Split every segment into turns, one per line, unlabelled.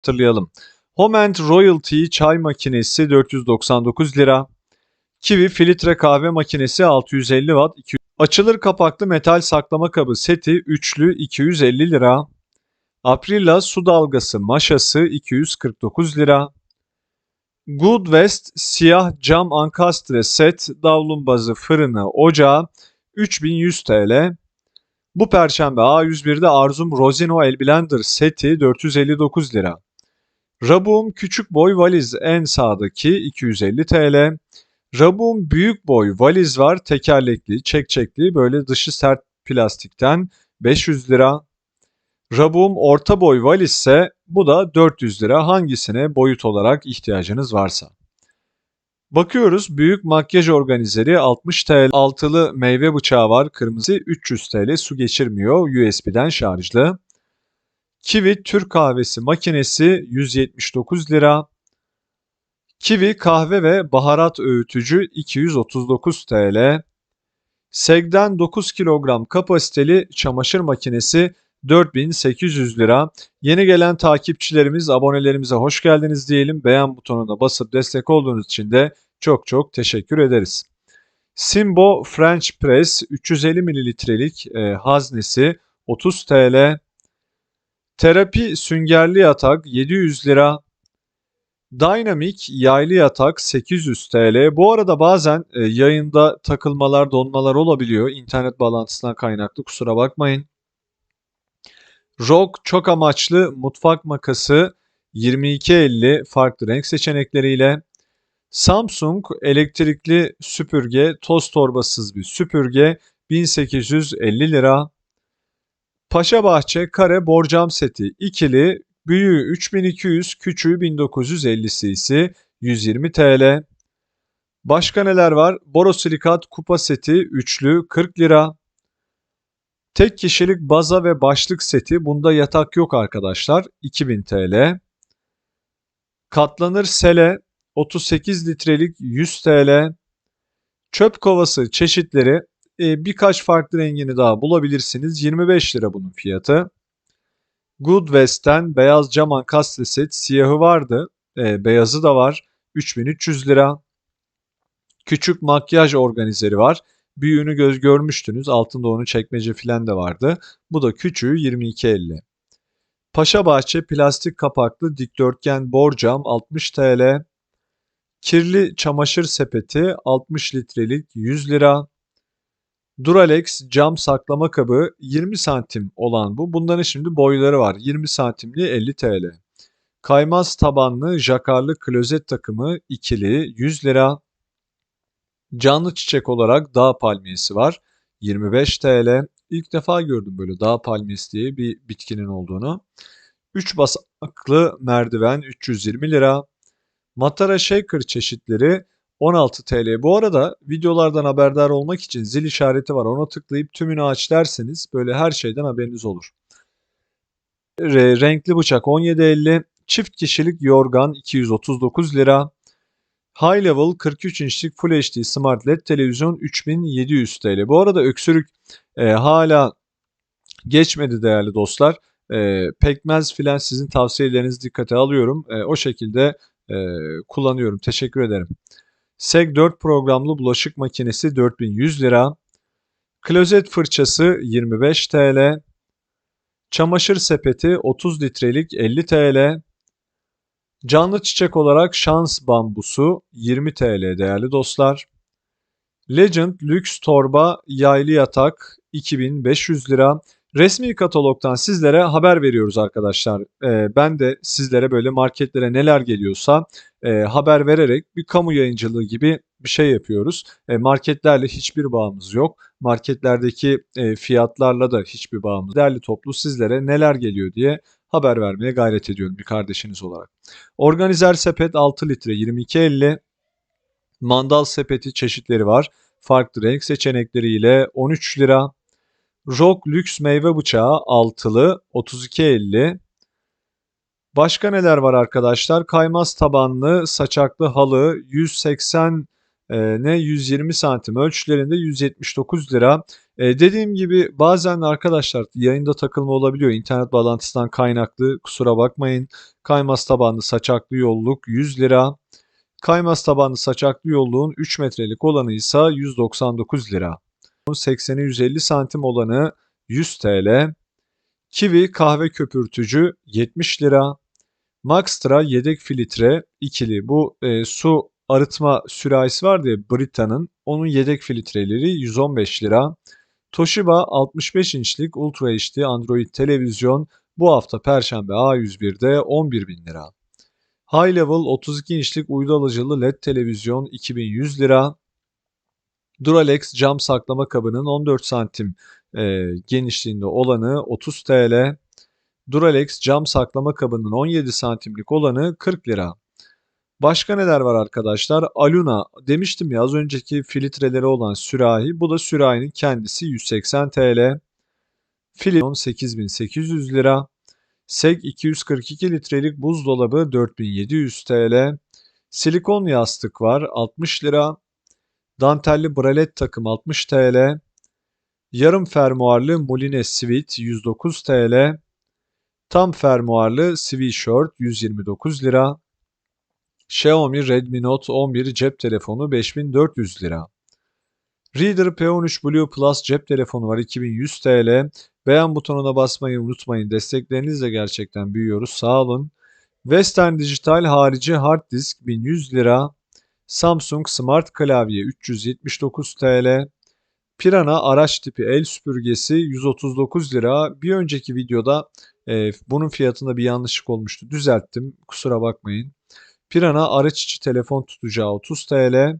hatırlayalım. Home and Royalty çay makinesi 499 lira. Kiwi filtre kahve makinesi 650 watt. 200. Açılır kapaklı metal saklama kabı seti üçlü 250 lira. Aprila su dalgası maşası 249 lira. Good West siyah cam ankastre set davlumbazı fırını ocağı 3100 TL. Bu perşembe A101'de Arzum Rosino El Blender seti 459 lira. Rabum küçük boy valiz en sağdaki 250 TL. Rabum büyük boy valiz var tekerlekli, çekçekli böyle dışı sert plastikten 500 lira. Rabum orta boy valiz ise bu da 400 lira hangisine boyut olarak ihtiyacınız varsa. Bakıyoruz büyük makyaj organizeri 60 TL altılı meyve bıçağı var kırmızı 300 TL su geçirmiyor USB'den şarjlı. Kiwi Türk kahvesi makinesi 179 lira. Kiwi kahve ve baharat öğütücü 239 TL. Seg'den 9 kilogram kapasiteli çamaşır makinesi 4800 lira. Yeni gelen takipçilerimiz, abonelerimize hoş geldiniz diyelim. Beğen butonuna basıp destek olduğunuz için de çok çok teşekkür ederiz. Simbo French Press 350 mililitrelik e, haznesi 30 TL. Terapi süngerli yatak 700 lira. Dynamic yaylı yatak 800 TL. Bu arada bazen e, yayında takılmalar, donmalar olabiliyor. İnternet bağlantısından kaynaklı kusura bakmayın. ROG çok amaçlı mutfak makası 2250 farklı renk seçenekleriyle. Samsung elektrikli süpürge toz torbasız bir süpürge 1850 lira. Paşabahçe kare borcam seti ikili büyüğü 3200 küçüğü 1950 cc 120 TL. Başka neler var? Borosilikat kupa seti üçlü 40 lira. Tek kişilik baza ve başlık seti bunda yatak yok arkadaşlar 2000 TL. Katlanır sele 38 litrelik 100 TL. Çöp kovası çeşitleri e, birkaç farklı rengini daha bulabilirsiniz. 25 lira bunun fiyatı. Good West'ten beyaz cam ankastre set siyahı vardı. E, beyazı da var. 3300 lira. Küçük makyaj organizeri var. Büyüğünü göz görmüştünüz. Altında onun çekmece filan da vardı. Bu da küçüğü 22.50. Paşabahçe plastik kapaklı dikdörtgen borcam 60 TL. Kirli çamaşır sepeti 60 litrelik 100 lira. Duralex cam saklama kabı 20 santim olan bu. Bunların şimdi boyları var. 20 santimli 50 TL. Kaymaz tabanlı jakarlı klozet takımı ikili 100 lira. Canlı çiçek olarak dağ palmiyesi var. 25 TL. İlk defa gördüm böyle dağ palmiyesi diye bir bitkinin olduğunu. 3 basamaklı merdiven 320 lira. Matara Shaker çeşitleri 16 TL. Bu arada videolardan haberdar olmak için zil işareti var. Ona tıklayıp tümünü aç derseniz böyle her şeyden haberiniz olur. Renkli bıçak 17.50. Çift kişilik yorgan 239 lira. High Level 43 inçlik Full HD Smart LED televizyon 3700 TL. Bu arada öksürük e, hala geçmedi değerli dostlar. E, pekmez filan sizin tavsiyelerinizi dikkate alıyorum. E, o şekilde e, kullanıyorum. Teşekkür ederim. SEG 4 programlı bulaşık makinesi 4100 lira. Klozet fırçası 25 TL. Çamaşır sepeti 30 litrelik 50 TL. Canlı çiçek olarak şans bambusu 20 TL değerli dostlar. Legend lüks torba yaylı yatak 2500 lira. Resmi katalogdan sizlere haber veriyoruz arkadaşlar. Ee, ben de sizlere böyle marketlere neler geliyorsa e, haber vererek bir kamu yayıncılığı gibi bir şey yapıyoruz. E, marketlerle hiçbir bağımız yok. Marketlerdeki e, fiyatlarla da hiçbir bağımız. Değerli toplu sizlere neler geliyor diye haber vermeye gayret ediyorum bir kardeşiniz olarak. Organizer sepet 6 litre 22.50. Mandal sepeti çeşitleri var. Farklı renk seçenekleriyle 13 lira. Rock lüks meyve bıçağı altılı 32.50. Başka neler var arkadaşlar? Kaymaz tabanlı saçaklı halı 180 e, ne 120 santim ölçülerinde 179 lira. E, dediğim gibi bazen arkadaşlar yayında takılma olabiliyor. İnternet bağlantısından kaynaklı kusura bakmayın. Kaymaz tabanlı saçaklı yolluk 100 lira. Kaymaz tabanlı saçaklı yolluğun 3 metrelik olanı ise 199 lira. 80'e 150 santim olanı 100 TL. Kiwi kahve köpürtücü 70 lira. Maxtra yedek filtre ikili bu e, su arıtma sürahisi vardı ya Brita'nın onun yedek filtreleri 115 lira. Toshiba 65 inçlik Ultra HD Android televizyon bu hafta Perşembe A101'de 11 bin lira. High Level 32 inçlik uydu alıcılı LED televizyon 2100 lira. Duralex cam saklama kabının 14 santim e, genişliğinde olanı 30 TL. Duralex cam saklama kabının 17 santimlik olanı 40 lira. Başka neler var arkadaşlar? Aluna demiştim ya az önceki filtreleri olan sürahi. Bu da sürahinin kendisi 180 TL. Filon 8800 lira. Seg 242 litrelik buzdolabı 4700 TL. Silikon yastık var 60 lira. Dantelli bralet takım 60 TL. Yarım fermuarlı Moline Sweat 109 TL. Tam fermuarlı sweatshirt 129 lira. Xiaomi Redmi Note 11 cep telefonu 5400 lira. Reader P13 Blue Plus cep telefonu var 2100 TL. Beğen butonuna basmayı unutmayın. Desteklerinizle gerçekten büyüyoruz. Sağ olun. Western Digital harici hard disk 1100 lira. Samsung Smart Klavye 379 TL. Pirana araç tipi el süpürgesi 139 lira. Bir önceki videoda e, bunun fiyatında bir yanlışlık olmuştu. Düzelttim. Kusura bakmayın. Pirana araç içi telefon tutacağı 30 TL.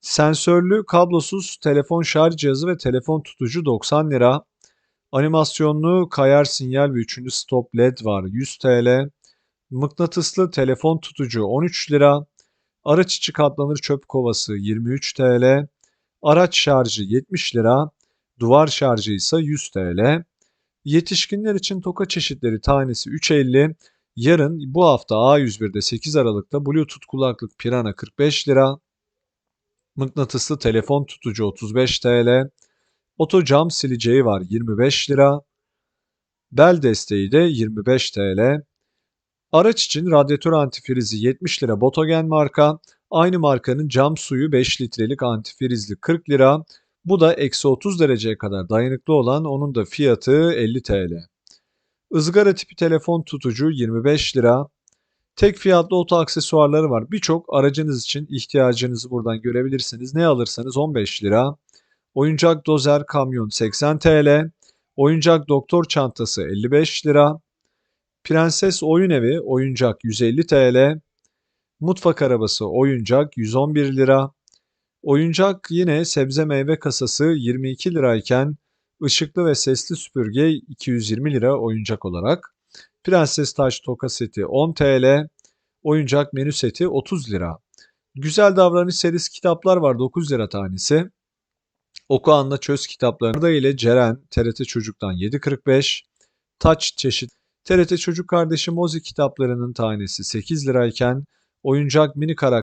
Sensörlü kablosuz telefon şarj cihazı ve telefon tutucu 90 lira. Animasyonlu kayar sinyal ve 3. stop led var 100 TL. Mıknatıslı telefon tutucu 13 lira. Araç içi katlanır çöp kovası 23 TL. Araç şarjı 70 lira. Duvar şarjı ise 100 TL. Yetişkinler için toka çeşitleri tanesi 3.50. Yarın bu hafta A101'de 8 Aralık'ta Bluetooth kulaklık Pirana 45 lira. Mıknatıslı telefon tutucu 35 TL. Oto cam sileceği var 25 lira. Bel desteği de 25 TL. Araç için radyatör antifrizi 70 lira Botogen marka. Aynı markanın cam suyu 5 litrelik antifrizli 40 lira. Bu da eksi 30 dereceye kadar dayanıklı olan onun da fiyatı 50 TL. Izgara tipi telefon tutucu 25 lira. Tek fiyatlı oto aksesuarları var. Birçok aracınız için ihtiyacınızı buradan görebilirsiniz. Ne alırsanız 15 lira. Oyuncak dozer kamyon 80 TL. Oyuncak doktor çantası 55 lira. Prenses oyun evi oyuncak 150 TL. Mutfak arabası oyuncak 111 lira. Oyuncak yine sebze meyve kasası 22 lirayken ışıklı ve sesli süpürge 220 lira oyuncak olarak. Prenses taş toka seti 10 TL. Oyuncak menü seti 30 lira. Güzel davranış serisi kitaplar var 9 lira tanesi. Oku Anla Çöz kitapları da ile Ceren TRT Çocuk'tan 7.45. Taç çeşit TRT Çocuk Kardeşi Mozi kitaplarının tanesi 8 lirayken oyuncak mini karakter